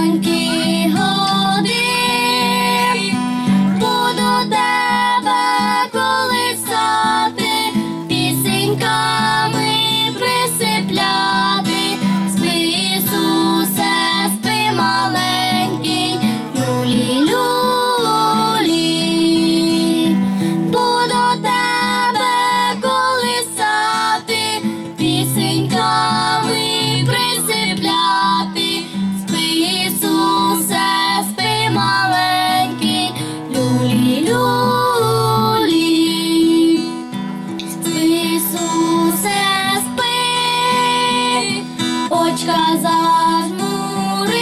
sol зажмурив,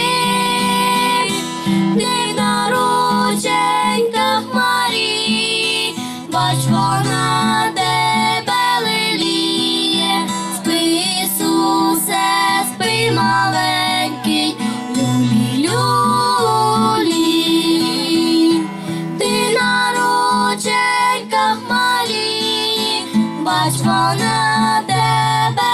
не на рученьках Марії, бач вона тебе леліє, Ісусе, спи маленький, ти на рученьках Марії, бач вона тебе